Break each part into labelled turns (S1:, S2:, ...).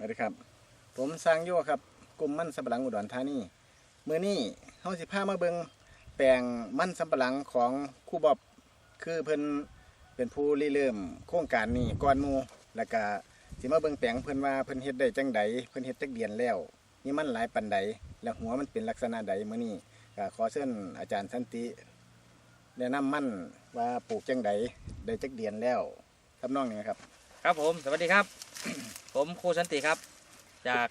S1: สวัสดีครับ ผมสร้างโยครับกลุ่มมันสำปะหลังอุดรธานีมื้อนี้เฮาสิพามาเบิงแปลงมันสำปะหลังของครูบอบคือเพิ่นเป็นผู้ริเริ่มโครงการนี้ก่อนหมูแล้วก็สิมาเบิงแปลงเพิ่นว่าเพิ่นเฮ็ดได้จังใดเพิ่นเฮ็ดจักเดือนแล้วมีมันหลายปันใดแล้วหัวมันเป็นลักษณะใดมื้อนี้ก็ขอเชิญอาจารย์สันติแนะนำมันว่าปลูกจังใดได้จักเดือนแล้วทำนองนี้ครับ
S2: ครับผมสวัสดีครับ ผมครูสันติครับ จาก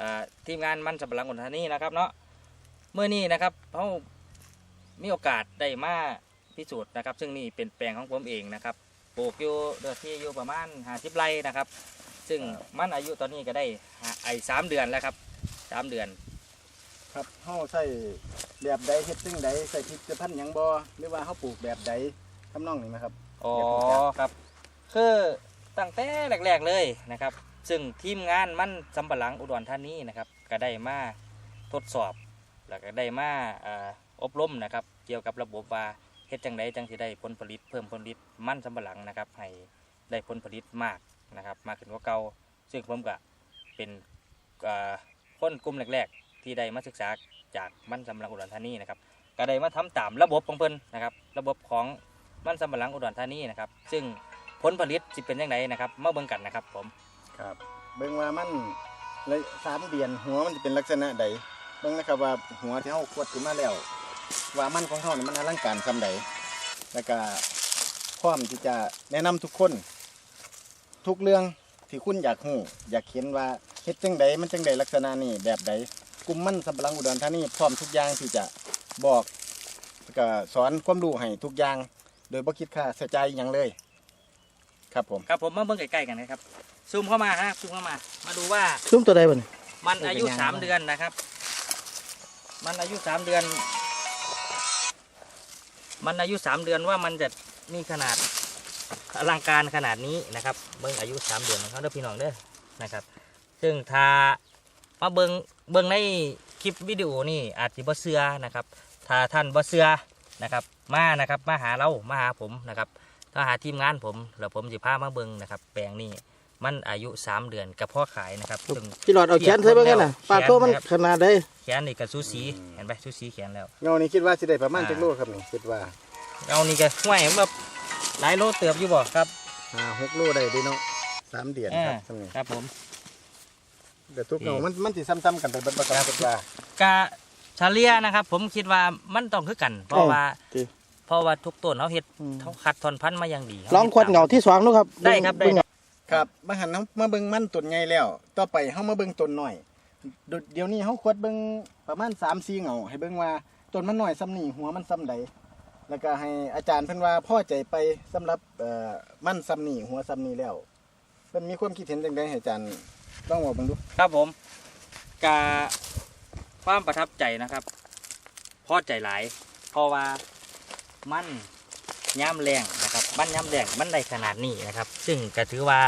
S2: อ่าทีมงานมันสับปะหลังอุทานีนะครับเนาะเมื่อนี้นะครับเขามีโอกาสได้มาพิสูจน์นะครับ ซึ่งนี่เป็นแปลงของผมเองนะครับปลูกอยู่เดือนที่อยู่ประมาณหาสิบไร่นะครับ ซึ่งมันอายุตอนนี้ก็ได้ห้าไอ้สามเดือนแล้วครับสามเดือน
S1: ครับเฮาใส่แบบใดเฮ็ดจังใดใส่ผลิตภัณฑ์หยังบ่หรือว่าเฮาปลูกแบบใดทำนองนี้ไหมครับ
S2: อ๋อ
S1: อยากรู้จัก
S2: ครับคือ ตั้งแต่แรกๆเลยนะครับ ซึ่งทีมงานมันสำปะหลังอุดรธานีนะครับก็ได้มาทดสอบ แล้วก็ได้มาออบรมนะครับ เกี่ยวกับระบบว่าเฮ็ดจังไดจังสิได้ผลผลิตเพิ่มผลผลิตมันสำปะหลังนะครับ ให้ได้ผลผลิตมากนะครับ มากขึ้นกว่าเก่าซึ่งผมก็เป็นคนกลุ่มแรกๆ ที่ได้มาศึกษาจากมันสำปะหลังอุดรธานีนะครับก็ได้มาทำตามระบบของเพิ่นนะครับ ระบบของมันสำปะหลังอุดรธานีนะครับ ซึ่ง ผลผลิตสิเป็นยังไงนะครับมาเบิ่งกันนะครับผม
S1: ครับเบิ่งว่ามันเลยสามเดือนหัวมันจะเป็นลักษณะใดเบิ่งนะครับว่าหัวที่เฮาขวดขึ้นมาแล้ว ว่ามันของเฮานี่มันอลังการซำใดแล้วก็พร้อมที่จะแนะนำทุกคน ทุกเรื่องที่คุณอยากรู้อยากเห็นว่าเฮ็ดจังใดมันจังใดลักษณะนี้แบบใดกลุ่มมันสำปะหลังอุดรธานีพร้อมทุกอย่างที่จะบอกก็สอนความรู้ให้ทุกอย่าง โดยบ่คิดค่าใช้จ่ายหยังเลย ครับผม
S2: ครับผมมาเบิ่งใกล้ๆกันนะครับซูมเข้ามาครับซูมเข้ามา มาดูว่า
S3: ซุ้มตัวใดบ่นี่
S2: มันอายุ
S1: เป็นยังไง
S2: สาม
S1: บ้าง
S2: เดือนนะครับ มันอายุสามเดือน มันอายุสามเดือนว่ามันจะมีขนาดอลังการขนาดนี้นะครับ เบิ้งอายุสามเดือนของเขาเด้อพี่น้องเด้อนะครับ ซึ่งถ้ามาเบิ้งเบิ้งในคลิปวิดีโอนี่อาจจะบ่เสือนะครับถ้าท่านบ่เสือนะครับ มานะครับมาหาเรามาหาผมนะครับ ถ้าหาทีมงานผมแล้วผมจะพามาเบิ้งนะครับ แปลงนี้มันอายุสามเดือนกับพ่อขายนะครับซึ่ง
S3: พี่หลอดเอาแขนใส่เบิ่งกันน่ะ
S2: แขน
S3: ปลาโตมัน
S2: ครับ
S3: ขนาดใด
S2: แขนนี่ก็สูสีเห็นไหมสูสีแขนแล้ว
S1: เงานี่คิดว่าสิได้ประมาณ
S2: อ่า
S1: จักโลครับนี่คิดว่า
S2: เอานี่ก็ห้วยแบบหลายโลเติบอยู่บ่ครับ
S1: ห้าหกโลได้เด้เนาะสามเดือนครับ
S2: อ่า
S1: สำนี้
S2: ครับผม
S1: เดี๋ยวทุกเงามันมันสิซ้ำๆกันไปเบิดบ่ครับคิดว่ากะ
S2: เฉลี่ยนะครับ ผมคิดว่ามันต้องคือกัน เพราะว่า
S3: ติ
S2: เพ ราะว่าทุกต้นเขาเฮ็ด
S3: อืม
S2: เขาคัดทอนพันธุ์มาอย่างดี
S3: ลองขวดเหงาที่สองดูครับ
S2: ได้ครับได้
S3: เงา
S1: ครับมาหันเฮามาเบิ่งมันต้นใหญ่แล้ว ต่อไปเฮามาเบิ่งต้นน้อยเดเดี๋ยวนี้เฮาควรเบิ่งประมาณ3-4เงาให้เบิ่งว่าต้นมันน้อยซ้ำนี่หัวมันซ้ำใดแล้วก็ให้อาจารย์เพิ่นว่าพอใจไปสำหรับเอ่อมันซ้ำนี่หัวซ้ำนี่แล้วเพิ่นมีความคิดเห็นจังไดให้อาจารย์ลองเว้าเบิ่งดู
S2: ครับผมกะความประทับใจนะครับพอใจหลายเพราะว่า มันย่ำแรงนะครับมันย่ำแรงมันได้ขนาดนี้นะครับ ซึ่งก็ถือว่า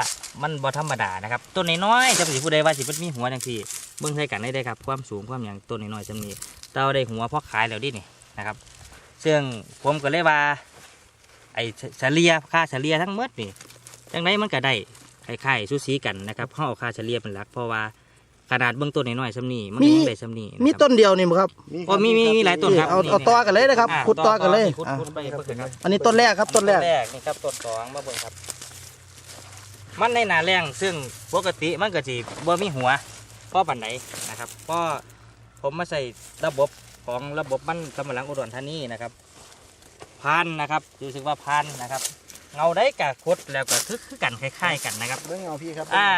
S2: มันบ่ธรรมดานะครับต้นน้อยๆจะสิผู้ใดว่าสิมันมีหัวจังซี่เบิ่งใส่กันได้ได้ครับ ความสูงความอย่างต้นน้อยๆจำนี้เต่าได้หัวพอขายแล้วดินี่นะครับ ซึ่งผมก็เลยว่าไอ้เฉลี่ยค่าเฉลี่ยทั้งหมดนี่จังไดมันก็ได้คล้ายๆสูสีกันนะครับเฮาเอาค่าเฉลี่ยเป็นหลักเพราะว่า ขนาดเบื้องต้นน้อยๆซ้ำนี่มันยังได้ซ้ำนี่ะครับ
S3: มีต้นเดียวนี่บ่ครับ
S2: โอ้มีมีมีหลายต้นครับ
S3: เอา
S2: นี่
S3: เอา
S2: นี่
S3: ต่อกันเลยนะครับ
S2: อ่า
S3: ขุดต่อกันเลย
S2: ขุด
S3: อะ
S2: ขุดไปเบิ่งครับ
S3: อันนี้ต้นแรกครับต้นแรก
S2: ต้นแรกนี่ครับต้นสองมาเบิ่งครับ มันในหนาแรงซึ่งปกติมันก็สิบ่มีหัวเพราะปันไหนนะครับเพราะผมมาใส่ระบบของระบบมันกำลังอุดรธานีนะครับพันนะครับรู้สึกว่าพันนะครับ เงาได้กับคุดแล้วก็คือคือกันคล้ายๆกันนะครับ
S1: เบิ่งเงาพี่ครับ
S2: อ่า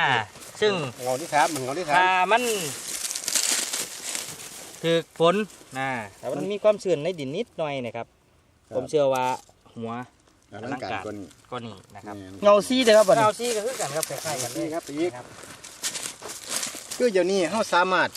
S2: ซึ่ง
S1: เงาที่ครับเงาที่ครั
S2: ถ้า
S1: บ
S2: มันถือฝนนะแต่มันมีความชื้นในดินนิดหน่อยนะครับ ผมเชื่อว่าหัว
S1: อลังการกว่านี้
S2: ก็นี่นะครับ
S3: เงาซี่เด้อครับบัดนี้
S2: เก้าซี่ก็คือกันครับคล้ายๆกันเลย
S1: นี่ครับอีก
S2: ครับ
S1: คือเดี๋ยวนี้เฮาสามารถ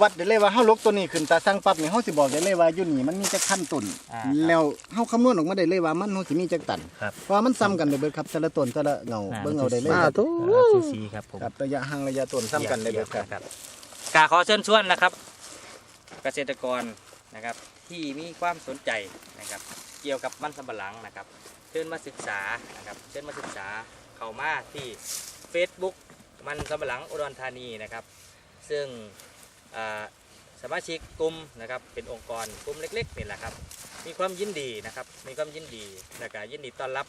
S1: วัดได้เลยว่าเฮาลกตัวนี้ขึ้นตาสั่งปั๊บนี่เฮาสิบอกได้เลยว่าอยู่นี่มันมีจักขั้นต้น
S2: อ่า
S1: แล้วเฮาคำนวณออกมาได้เลยว่ามันเฮาสิมีจักตัน
S2: ครับ
S1: เพราะว่ามันซ้ำกันเลยเบิดครับแต่ละต้นแต่ละเงา
S2: อ่า
S1: เบิ่งเอาได้เลย
S3: อ่า
S1: ครับ
S3: ทุ
S2: อ่าซูซีครับผม
S1: ครับระยะห่างระยะต้นซ้ำกันเลยเบิดครับ
S2: ครับกาขอเชิญชวนนะครับ เกษตรกรนะครับ ที่มีความสนใจนะครับ เกี่ยวกับมันสำปะหลังนะครับ เชิญมาศึกษานะครับ เชิญมาศึกษาเข้ามาที่ Facebook มันสำปะหลังอุดรธานีนะครับ ซึ่งอ่า สมาชิกกลุ่มนะครับเป็นองค์กรกลุ่มเล็กๆนี่แหละครับ มีความยินดีนะครับ มีความยินดีและก็ยินดีต้อนรับ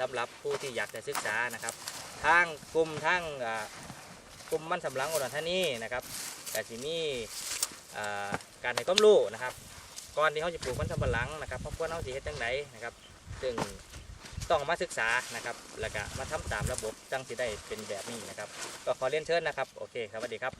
S2: สำหรับผู้ที่อยากจะศึกษานะครับทางกลุ่มทางกลุ่มมันสำหลังอุดรธานีนะครับแต่สิมีอ่าการให้ความรู้นะครับก่อนที่เขาจะปลูกมันสำหลังนะครับเพราะว่าเขาสิเฮ็ดจังไดนะครับซึ่งต้องมาศึกษานะครับแล้วก็มาทำตามระบบจังสิได้เป็นแบบนี้นะครับ ก็ขอเรียนเชิญนะครับ โอเคครับสวัสดีครับ